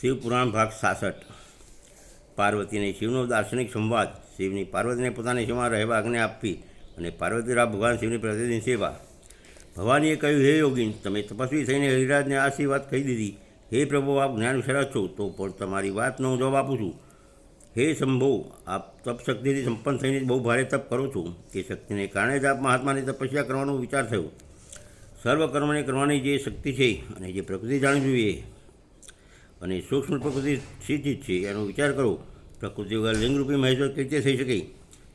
શિવપુરાણ ભાગ સાસઠ. પાર્વતીને શિવનો દાર્શનિક સંવાદ. શિવની પાર્વતીને પોતાની સેવામાં રહેવા આજ્ઞા આપવી અને પાર્વતીરાવ ભગવાન શિવની પ્રતિદિન સેવા. ભવાનીએ કહ્યું, હે યોગીન, તમે તપસ્વી થઈને હરિરાજને આશી વાત કહી દીધી. હે પ્રભુ, આપ જ્ઞાન વિશારદ છો, તો પણ તમારી વાતનો હું જવાબ આપું છું. હે શંભો, આપ તપ શક્તિથી સંપન્ન થઈને બહુ ભારે તપ કરો છો. તે શક્તિને કારણે જ આપ મહાત્માની તપસ્યા કરવાનો વિચાર થયો. સર્વ કર્મને કરવાની જે શક્તિ છે અને જે પ્રકૃતિ જાણવી જોઈએ અને સૂક્ષ્મ પ્રકૃતિ સ્થિતિ છે, એનો વિચાર કરો. પ્રકૃતિ વગર લિંગરૂપી મહેશ્વર કઈ રીતે થઈ શકે?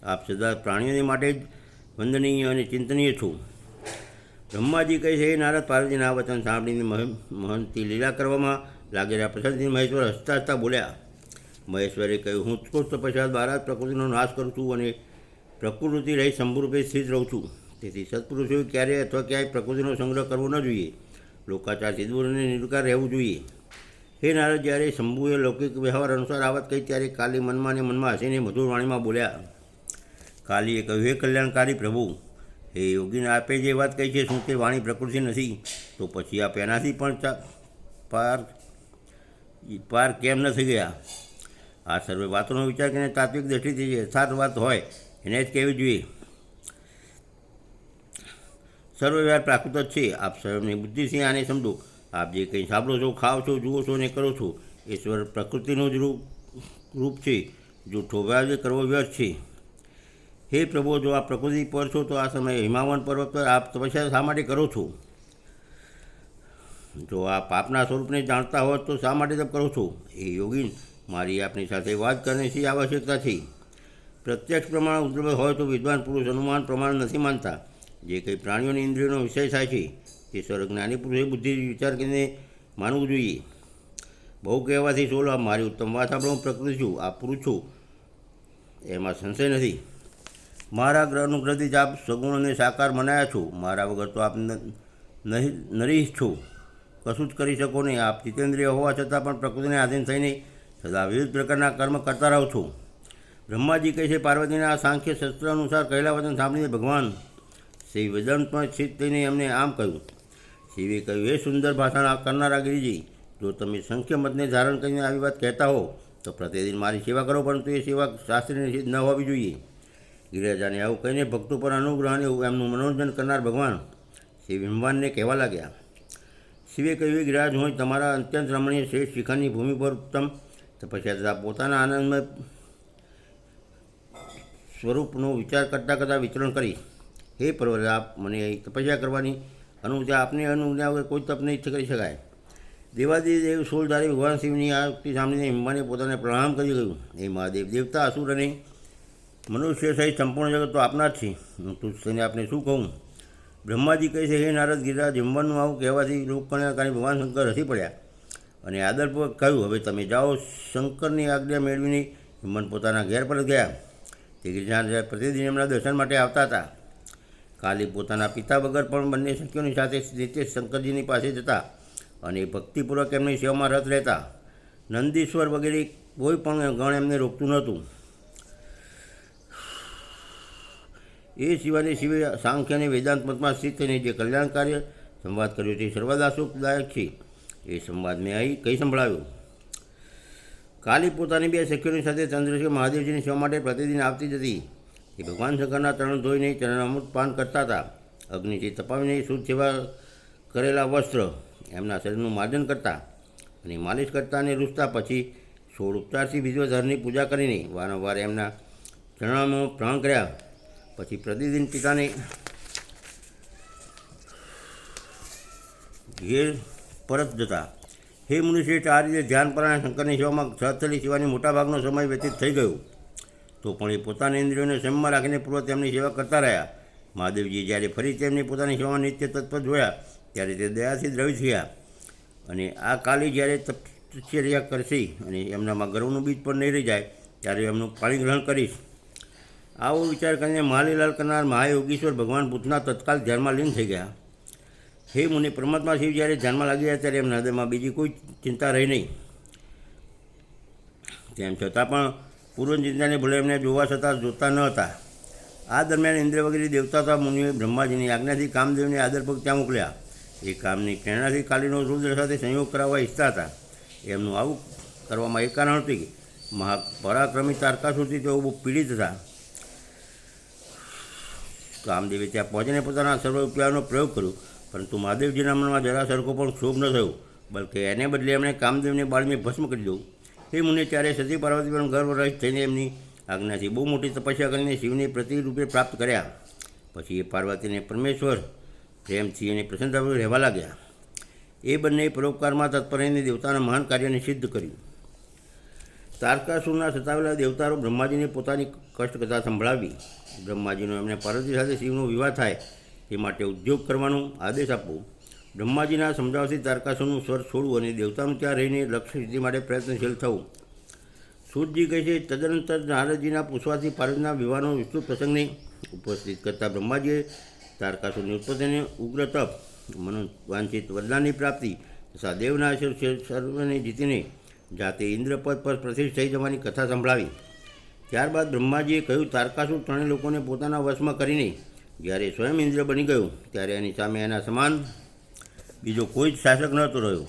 આપ સદા પ્રાણીઓને માટે જ વંદનીય અને ચિંતનીય છો. બ્રહ્માજી કહે છે નારદ, પાર્વતીના વચન સાંભળીને મહ- મહંતી લીલા કરવામાં લાગેલા પ્રસાદથી મહેશ્વર હસતા હસતા બોલ્યા. મહેશ્વરે કહ્યું, હું ઉત્કૃષ્ટ તપસ્યા દ્વારા જ પ્રકૃતિનો નાશ કરું છું અને પ્રકૃતિ રહી શંભુરૂપે સ્થિત રહું છું. તેથી સત્પુરુષોએ ક્યારેય અથવા ક્યાંય પ્રકૃતિનો સંગ્રહ કરવો ન જોઈએ. લોકાચારથી દૂર અને નિર્વિકાર રહેવું જોઈએ. હે નારદ, જ્યારે શંભુએ લૌકિક વ્યવહાર અનુસાર આવત કહી, ત્યારે કાલી મનમાં અને મનમાં હસીને મધુર વાણીમાં બોલ્યા, કાલીએ કહ્યું, હે કલ્યાણકારી પ્રભુ, હે યોગીને આપે જે વાત કહી છે, શું તે વાણી પ્રકૃતિ નથી? તો પછી આપ એનાથી પણ પાર પાર કેમ ન થઈ ગયા? આ સર્વે વાતોનો વિચાર કરીને તાત્વિક દ્રષ્ટિથી જે યથાર્થ વાત હોય, એને જ કહેવી જોઈએ. સર્વ વ્યવહાર પ્રાકૃત છે. આપ સર્વની બુદ્ધિથી આને સમજો. આપ જે કંઈ સાંભળો છો, ખાઓ છો, જુઓ છો ને કરો છો, ઈશ્વર પ્રકૃતિનું જ રૂપ રૂપ છે જૂઠો વ્યાજ કરવો વ્યર્થ છે. હે પ્રભુ, જો આપ પ્રકૃતિ પર છો, તો આ સમયે હિમાવન પર્વત પર આપ તપસ્યા શા માટે કરો છો? જો આ પાપના સ્વરૂપને જાણતા હોત, તો શા માટે તપ કરો છો? એ યોગીન મારી આપની સાથે વાત કરવાની આવશ્યકતા છે? પ્રત્યક્ષ પ્રમાણ ઉપલબ્ધ હોય તો વિદ્વાન પુરુષ અનુમાન પ્રમાણ નથી માનતા. જે કંઈ પ્રાણીઓની ઇન્દ્રિયોનો વિષય થાય છે તે સર્વ જ્ઞાની પુરુષે બુદ્ધિ વિચાર કરીને માનવું જોઈએ. બહુ કહેવાથી સોલ મારી ઉત્તમ વાત આપણે હું પ્રકૃતિ છું, આ પુરુષ છું. એમાં સંશય નથી. મારા ગ્રહનું ગ્રહથી જ આપ સગુણ અને સાકાર મનાયા છો. મારા વગર તો આપ નહીં નરી છું. કશું જ કરી શકો નહીં. આપ જીતેન્દ્રિય હોવા છતાં પણ પ્રકૃતિને આધીન થઈને સદા વિવિધ પ્રકારના કર્મ કરતા રહો છો. બ્રહ્માજી કહે છે, પાર્વતીના સાંખ્ય શસ્ત્ર અનુસાર કહેલા વચન સાંભળીને ભગવાન શ્રી વેદાંતમાં સ્થિત થઈને એમને આમ કહ્યું શિવે કહ્યું હે સુંદર ભાષણ કરનારા ગિરિજી. જો તમે સંખ્ય મતને ધારણ કરીને આવી વાત કહેતા હો, તો પ્રતિદિન મારી સેવા કરો, પરંતુ એ સેવા શાસ્ત્રીની ન હોવી જોઈએ. ગિરિરાજાને આવું કહીને ભક્તો પર અનુગ્રહ અને એમનું મનોરંજન કરનાર ભગવાન શ્રી ભીમવાનને કહેવા લાગ્યા. શિવે કહ્યું "હે ગિરિરાજ, હું તમારા અત્યંત રમણીય શ્રેષ્ઠ શિખરની ભૂમિ પર ઉત્તમ તપસ્યા તથા પોતાના આનંદમય સ્વરૂપનો વિચાર કરતાં કરતાં વિચરણ કરી હે પર્વત, આપ મને તપસ્યા કરવાની અનુમતિ આપની અનુમતિ વગર કોઈ તપ નહીં કરી શકાય. દેવાદિદેવ સોલધારી ભગવાન શિવની આ ઉક્તિ સાંભળીને હિમ્માને પોતાને પ્રણામ કરી ગયું એ મહાદેવ, દેવતા અસુર અને મનુષ્ય સહિત સંપૂર્ણ જગત તો આપના જ છે. હું તું આપને શું કહું? બ્રહ્માજી કહે છે, હે નારદ ગિરિરાજ જમવાનું આવું કહેવાથી લોકકલ્યાણકારી ભગવાન શંકર હસી પડ્યા. અને આદરપૂર્વક કહ્યું, હવે તમે જાઓ, શંકરની આજ્ઞા મેળવીને હિમન પોતાના ઘેર પરત ગયા. તે ગિરનાર પ્રતિદિન એમના દર્શન માટે આવતા હતા. કાલી પોતાના પિતા વગર પણ બંને સખીઓની સાથે રીતે શંકરજીની પાસે જતા અને ભક્તિપૂર્વક એમની સેવામાં રત રહેતા નંદીશ્વર વગેરે કોઈ પણ ગણ એમને રોકતું નહોતું. એ સિવાયની શિવે સાંખ્ય અને વેદાંત મતમાં સ્થિત થઈને જે કલ્યાણકાર્ય સંવાદ કર્યો તે સર્વદા સુખદાયક છે. એ સંવાદ મેં અહીં કઈ સંભળાવ્યું? કાલી પોતાની બે સખીઓની સાથે ચંદ્રશેખર મહાદેવજીની સેવા માટે પ્રતિદિન આવતી જ એ ભગવાન શંકરના ચરણ ધોઈને ચરણ અમૃત પાન કરતા હતા. અગ્નિથી તપાવીને શુદ્ધ સેવા કરેલા વસ્ત્ર એમના શરીરનું માર્જન કરતા અને માલિશ કરતા અને રૂસતા પછી સોળ ઉપચારથી વિશ્વધરની પૂજા કરીને વારંવાર એમના ચરણોમાં પ્રણ કર્યા. પછી પ્રતિદિન પિતાને ઘેર પરત જતા. હે મનુષ્ય આ રીતે ધ્યાનપરાયણ શંકરની સેવામાં સહથલી સેવાની મોટાભાગનો સમય વ્યતીત થઈ ગયો. તો પણ એ પોતાની ઇન્દ્રિયોને સંયમમાં રાખીને પૂર્વ તેમની સેવા કરતા રહ્યા. મહાદેવજી જ્યારે ફરી તેમની પોતાની સેવામાં નિત્ય તત્પર જોયા, ત્યારે તે દયાથી દ્રવી થયા. અને આ કાલી જ્યારે તપશ્ચર્યા કરશે અને એમનામાં ગર્વનું બીજ પણ નહીં રહી જાય, ત્યારે એમનું પાણી ગ્રહણ કરીશ. આવો વિચાર કરીને મહાલીલાલ કરનાર મહાયોગીશ્વર ભગવાન બુદ્ધના તત્કાલ ધ્યાનમાં લીન થઈ ગયા. હે મુનિ, પરમાત્મા શિવ જ્યારે ધ્યાનમાં લાગી ગયા ત્યારે એમના હૃદયમાં બીજી કોઈ ચિંતા રહી નહીં. તેમ છતાં પણ પૂર્વ ચિંતાની ભલે એમને જોવા છતાં જોતા ન હતા. આ દરમિયાન ઇન્દ્ર વગેરે દેવતા હતા મુનિએ બ્રહ્માજીની આજ્ઞાથી કામદેવને આદરપૂર્વક ત્યાં મોકલ્યા. એ કામની પ્રેરણાથી કાલીનો રુદ્ર સાથે સંયોગ કરાવવા ઈચ્છતા હતા. એમનું આવું કરવામાં એ કારણ હતું કે મહા પરાક્રમી તારકાસુરથી તેઓ બહુ પીડિત હતા. કામદેવે ત્યાં પહોંચીને પોતાના સર્વ ઉપાયોનો પ્રયોગ કર્યો, પરંતુ મહાદેવજીના મનમાં જરા સરખો પણ ક્ષોભ ન થયો, બલકે એને બદલે એમણે કામદેવને બાળને ભસ્મ કરી દઉં. એ મુનિ ત્યારે સતી પાર્વતી પણ ગર્વ રહિત થઈને એમની આજ્ઞાથી બહુ મોટી તપસ્યા કરીને શિવને પ્રતિરૂપે પ્રાપ્ત કર્યા. પછી એ પાર્વતીને પરમેશ્વર પ્રેમથી અને પ્રસન્નતાપૂર્વક રહેવા લાગ્યા. એ બંને પરોપકારમાં તત્પર દેવતાના મહાન કાર્યને સિદ્ધ કર્યું. તારકાસુરના સતાવેલા દેવતાઓ બ્રહ્માજીને પોતાની કષ્ટકથા સંભળાવી. બ્રહ્માજીનો એમને પાર્વતી સાથે શિવનો વિવાહ થાય તે માટે ઉદ્યોગ કરવાનો આદેશ આપવો. બ્રહ્માજીના સમજાવથી તારકાસુરનું સ્વર છોડવું અને દેવતાનું ત્યાં રહીને લક્ષ્ય સિદ્ધિ માટે પ્રયત્નશીલ થવું. સૂરજી કહે છે, તદનંતર નારદજીના પૂછવાથી પાર્વતીના વિવાહનો વિસ્તૃત પ્રસંગને ઉપસ્થિત કરતા બ્રહ્માજીએ તારકાસુરની ઉત્પત્તિને ઉગ્ર તપ, મનોવાંછિત વરદાનની પ્રાપ્તિ તથા દેવના સર્વને જીતીને જાતે ઇન્દ્રપદ પર પ્રતિષ્ઠ થઈ જવાની કથા સંભળાવી. ત્યારબાદ બ્રહ્માજીએ કહ્યું, તારકાસુર ત્રણેય લોકોને પોતાના વશમાં કરીને જ્યારે સ્વયં ઇન્દ્ર બની ગયું, ત્યારે એની સામે એના સમાન બીજો કોઈ જ શાસક નહોતો રહ્યો.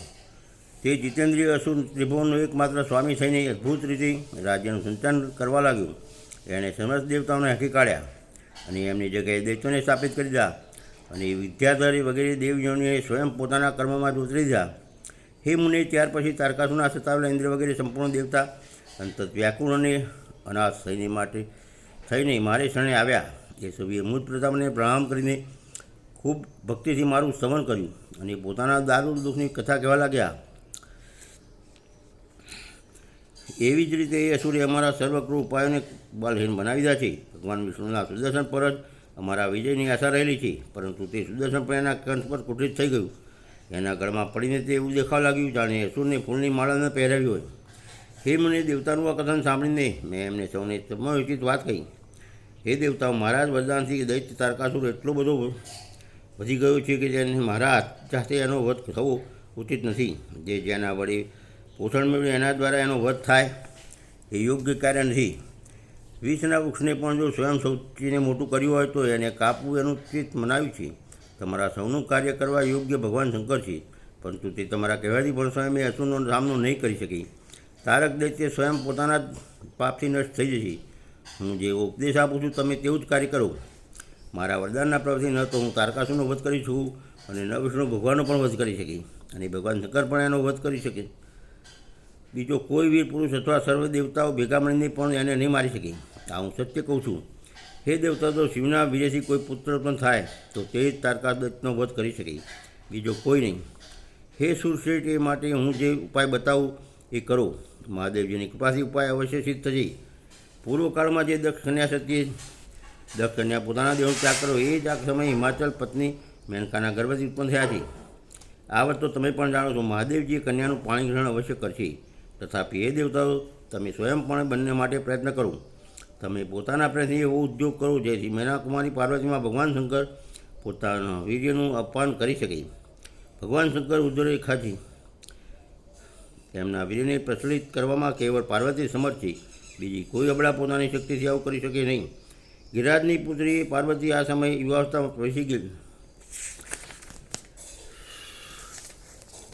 તે જીતેન્દ્રિય અસુર ત્રિભુવનનો એકમાત્ર સ્વામી થઈને અદ્ભુત રીતે રાજ્યનું સંચાલન કરવા લાગ્યું. એણે સમસ્ત દેવતાઓને હાંકી કાઢ્યા અને એમની જગ્યાએ દૈત્યોને સ્થાપિત કરી દીધા અને વિદ્યાધારી વગેરે દેવજનોએ સ્વયં પોતાના કર્મમાં જ ઉતરી દીધા. હે મુનિ, ત્યાર પછી તારકાસુના સતાવેલા ઇન્દ્ર વગેરે સંપૂર્ણ દેવતા અંતત વ્યાકુળ અને અનાથ થઈને માટે, થઈને મારે શરણે આવ્યા. એ સભ્ય મૂળ પ્રતાપને પ્રણામ કરીને ખૂબ ભક્તિથી મારું સ્તવન કર્યું. અને પોતાના દારૂ દુઃખની કથા કહેવા લાગ્યા. એવી જ રીતે એ અસુરે અમારા સર્વકૃ ઉપાયોને બલહીન બનાવી દીધા છે. ભગવાન વિષ્ણુના સુદર્શન પર જ અમારા વિજયની આશા રહેલી છે, પરંતુ તે સુદર્શન પણ એના કંઠ પર કુઠિત થઈ ગયું. એના ગળમાં પડીને તે એવું દેખાવા લાગ્યું જાણે અસુરને ફૂલની માળાને પહેરાવી હોય. હે મને દેવતાનું આ કથન સાંભળીને મેં એમને સૌને સમયોચિત વાત કહી. હે દેવતાઓ, મહારાજ વરદાનથી દૈત્ય તારકાસુર એટલો બધો વધી ગયો છે કે જેને મારા જાતે એનો વધ થવો ઉચિત નથી. જે જેના વડે પોષણ મેળવ્યું એના દ્વારા એનો વધ થાય એ યોગ્ય કાર્ય નથી. વિષના વૃક્ષને પણ જો સ્વયં સૌથીને મોટું કર્યું હોય તો એને કાપવું એનું ચિત્ત મનાવ્યું છે. તમારા સૌનું કાર્ય કરવા યોગ્ય ભગવાન શંકર છે. પરંતુ તે તમારા કહેવાથી પણ સ્વયં એ અસુરનો સામનો નહીં કરી શકી. તારક દૈત્ય સ્વયં પોતાના જ પાપથી નષ્ટ થઈ જશે. હું જે ઉપદેશ આપું છું, તમે તેવું જ કાર્ય કરો. મારા વરદાનના પ્રભાવથી ન તો હું તારકાસુરનો વધ કરી છું અને ન વિષ્ણુ ભગવાનનો પણ વધ કરી શકી અને ભગવાન શંકર પણ એનો વધ કરી શકે. બીજો કોઈ વીર પુરુષ અથવા સર્વ દેવતાઓ ભેગા મળીને પણ એને નહીં મારી શકે. આ હું સત્ય કહું છું. હે દેવતા તો શિવના વિજયથી કોઈ પુત્ર પણ થાય, તો તે જ તારકાદત્તનો વધ કરી શકે. બીજો કોઈ નહીં. હે સુરશ્રેષ્ઠ એ માટે હું જે ઉપાય બતાવું, એ કરો. મહાદેવજીની કૃપાથી ઉપાય અવશ્ય સિદ્ધ થશે. પૂર્વકાળમાં જે દક્ષ કન્યા સતી દક્ષ કન્યા પોતાના દેહનો ત્યાગ કર્યો એ જ આ સમયે હિમાચલ પત્ની મેનકાના ગર્ભથી ઉત્પન્ન થયા છે. આ વાત તો તમે પણ જાણો છો. મહાદેવજીએ કન્યાનું પાણી ગ્રહણ અવશ્ય કરશે. તથાપી એ દેવતાઓ, તમે સ્વયંપણે બંને માટે પ્રયત્ન કરો. તમે પોતાના પ્રયત્નથી એવો ઉદ્યોગ કરો જેથી મેનાકુમારી પાર્વતીમાં ભગવાન શંકર પોતાના વીર્યનું અપમાન કરી શકે. ભગવાન શંકર ઉદ્રેખાથી તેમના વીર્યને પ્રચલિત કરવામાં કેવળ પાર્વતી સમર્થ છે. બીજી કોઈ અબળા પોતાની શક્તિથી આવું કરી શકે નહીં. ગિરિરાજની પુત્રી પાર્વતી આ સમયે યુવાવસ્થામાં પ્રવેશી ગઈ.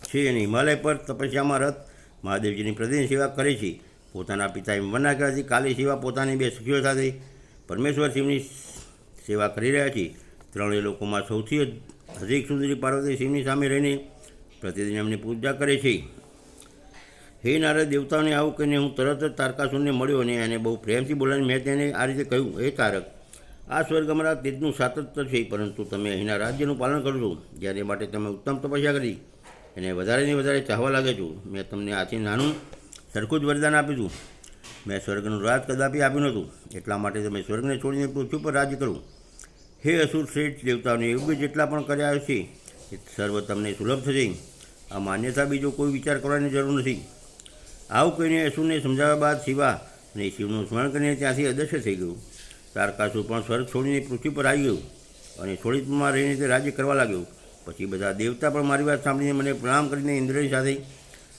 છે અને હિમાલય પર તપસ્યામાં રત. મહાદેવજીની પ્રતિદિન સેવા કરે છે. પોતાના પિતા કર્યા કહેવાથી કાલી સેવા પોતાની બે સખીઓ સાથે પરમેશ્વર શિવની સેવા કરી રહ્યા છે. ત્રણેય લોકોમાં સૌથી અધિક સુંદરી પાર્વતી શિવની સામે રહીને પ્રતિદિન એમની પૂજા કરે છે. હે નારદ દેવતાઓને આવું કહીને હું તરત જ તારકાસુરને મળ્યો અને એને બહુ પ્રેમથી બોલાવીને મેં તેને આ રીતે કહ્યું, હે તારક, આ સ્વર્ગ અમારા તેજનું સાતત્ય છે, પરંતુ તમે અહીંના રાજ્યનું પાલન કરો છો જ્યારે માટે તમે ઉત્તમ તપસ્યા કરી એને વધારે ને વધારે ચાહવા લાગે છો, મેં તમને આથી નાનું સરખું જ વરદાન આપ્યું હતું મેં સ્વર્ગનું રાજ કદાપી આપ્યું નહોતું. એટલા માટે તમે સ્વર્ગને છોડીને પૃથ્વી પર રાજ્ય કરો. હે અસુર શ્રેષ્ઠ દેવતાઓને યોગ્ય જેટલા પણ કર્યા છે એ સર્વ તમને સુલભ થશે. આ માન્યતા બીજો કોઈ વિચાર કરવાની જરૂર નથી. આવું કહીને યશુને સમજાવ્યા બાદ શિવા અને શિવનું સ્મરણ કરીને ત્યાંથી અદશ્ય થઈ ગયું. તારકાસુર પણ સ્વર્ગ છોડીને પૃથ્વી પર આવી ગયું અને છોડીમાં રહીને તે રાજ્ય કરવા લાગ્યો. પછી બધા દેવતા પણ મારી વાત સાંભળીને મને પ્રણામ કરીને ઇન્દ્રની સાથે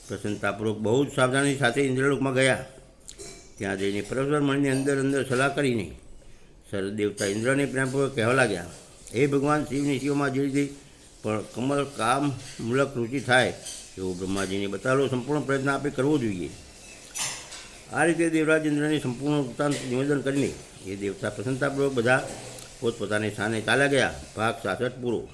પ્રસન્નતાપૂર્વક બહુ જ સાવધાની સાથે ઇન્દ્રલોકમાં ગયા. ત્યાં જઈને પરસ્પર મળીને અંદર અંદર સલાહ કરીને સર દેવતા ઇન્દ્રને પ્રેમપૂર્વક કહેવા લાગ્યા એ ભગવાન, શિવની શિવમાં જે રીતે પણ કમલ કામ, મૂલક રુચિ થાય એવો બ્રહ્માજીને બતાવેલો સંપૂર્ણ પ્રયત્ન આપણે કરવો જોઈએ. આ રીતે દેવરાજેન્દ્રને સંપૂર્ણ નિવેદન કરીને એ દેવતા પ્રસન્નતાપૂર્વક બધા પોતપોતાની સ્થાને ચાલ્યા ગયા. ભાગ સાસઠ પૂરો.